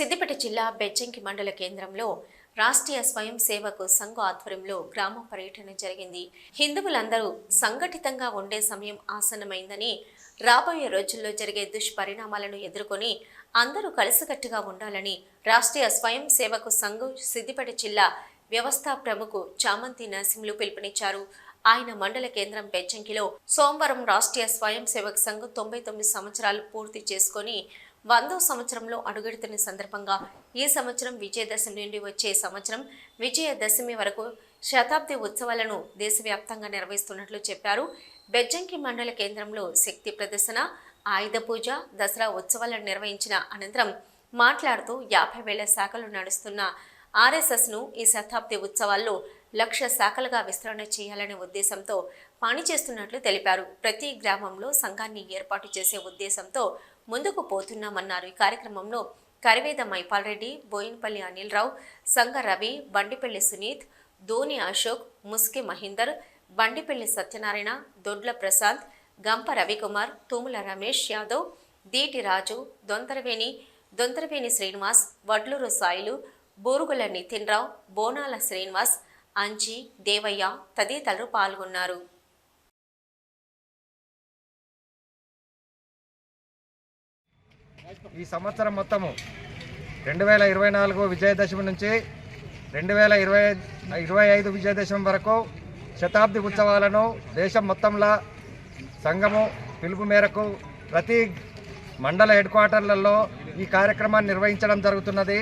సిద్దిపేట జిల్లా బెజ్జంకి మండల కేంద్రంలో రాష్ట్రీయ స్వయం సేవకు సంఘ ఆధ్వర్యంలో గ్రామ పర్యటన జరిగింది. హిందువులందరూ సంఘటితంగా ఉండే సమయం ఆసన్నమైందని రాబోయే రోజుల్లో జరిగే దుష్పరిణామాలను ఎదుర్కొని అందరూ కలిసికట్టుగా ఉండాలని రాష్ట్రీయ స్వయం సేవకు సంఘం సిద్దిపేట జిల్లా వ్యవస్థా ప్రముఖ చామంతి నరసింహులు పిలుపునిచ్చారు. ఆయన మండల కేంద్రం బెజ్జంకిలో సోమవారం రాష్ట్రీయ స్వయం సేవక సంఘం తొంభై తొమ్మిది సంవత్సరాలు పూర్తి చేసుకొని వందో సంవత్సరంలో అడుగెడుతున్న సందర్భంగా ఈ సంవత్సరం విజయదశమి నుండి వచ్చే సంవత్సరం విజయదశమి వరకు శతాబ్ది ఉత్సవాలను దేశవ్యాప్తంగా నిర్వహిస్తున్నట్లు చెప్పారు. బెజ్జంకి మండల కేంద్రంలో శక్తి ప్రదర్శన ఆయుధ పూజ దసరా ఉత్సవాలను నిర్వహించిన అనంతరం మాట్లాడుతూ యాభై వేల శాఖలు నడుస్తున్న ఆర్ఎస్ఎస్ను ఈ శతాబ్ది ఉత్సవాల్లో లక్ష శాఖలుగా విస్తరణ చేయాలనే ఉద్దేశంతో పనిచేస్తున్నట్లు తెలిపారు. ప్రతి గ్రామంలో సంఘాన్ని ఏర్పాటు చేసే ఉద్దేశంతో ముందుకు పోతున్నామన్నారు. ఈ కార్యక్రమంలో కరివేద మైపాల్ రెడ్డి బోయినపల్లి అనిల్ రావు సంగ రవి బండిపల్లి సునీత్ ధోని అశోక్ ముస్కి మహీందర్ బండిపల్లి సత్యనారాయణ దొడ్ల ప్రశాంత్ గంప రవికుమార్ తూముల రమేష్ యాదవ్ దీటి రాజు దొంతరవేణి దొంతరవేణి శ్రీనివాస్ వడ్లూరు సాయిలు బూరుగుల నితిన్ రావు బోనాల శ్రీనివాస్ అంజి దేవయ్య తదితరులు పాల్గొన్నారు. ఈ సంవత్సరం మొత్తము రెండు వేల ఇరవై నాలుగు విజయదశమి నుంచి రెండు వేల ఇరవై ఇరవై ఐదు విజయదశమి వరకు శతాబ్ది ఉత్సవాలను దేశం మొత్తంలో సంఘము పిలుపు మేరకు ప్రతి మండల హెడ్ క్వార్టర్లలో ఈ కార్యక్రమాన్ని నిర్వహించడం జరుగుతున్నది.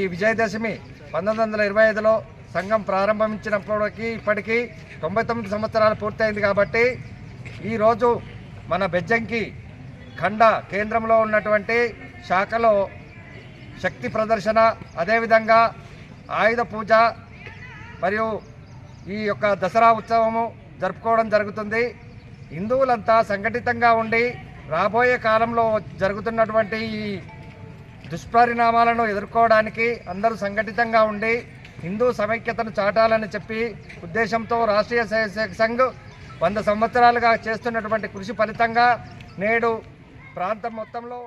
ఈ విజయదశమి పంతొమ్మిది వందల ఇరవై ఐదులో సంఘం ప్రారంభించినప్పటికీ ఇప్పటికీ తొంభై తొమ్మిది సంవత్సరాలు పూర్తయింది కాబట్టి ఈరోజు మన బెజ్జంకి ఖండ కేంద్రంలో ఉన్నటువంటి శాఖలో శక్తి ప్రదర్శన అదేవిధంగా ఆయుధ పూజ మరియు ఈ యొక్క దసరా ఉత్సవము జరుపుకోవడం జరుగుతుంది. హిందువులంతా సంఘటితంగా ఉండి రాబోయే కాలంలో జరుగుతున్నటువంటి ఈ దుష్పరిణామాలను ఎదుర్కోవడానికి అందరూ సంఘటితంగా ఉండి హిందూ సమైక్యతను చాటాలని చెప్పి ఉద్దేశంతో రాష్ట్రీయ స్వయం సంఘ్ వంద సంవత్సరాలుగా చేస్తున్నటువంటి కృషి ఫలితంగా నేడు ప్రాంతం మొత్తంలో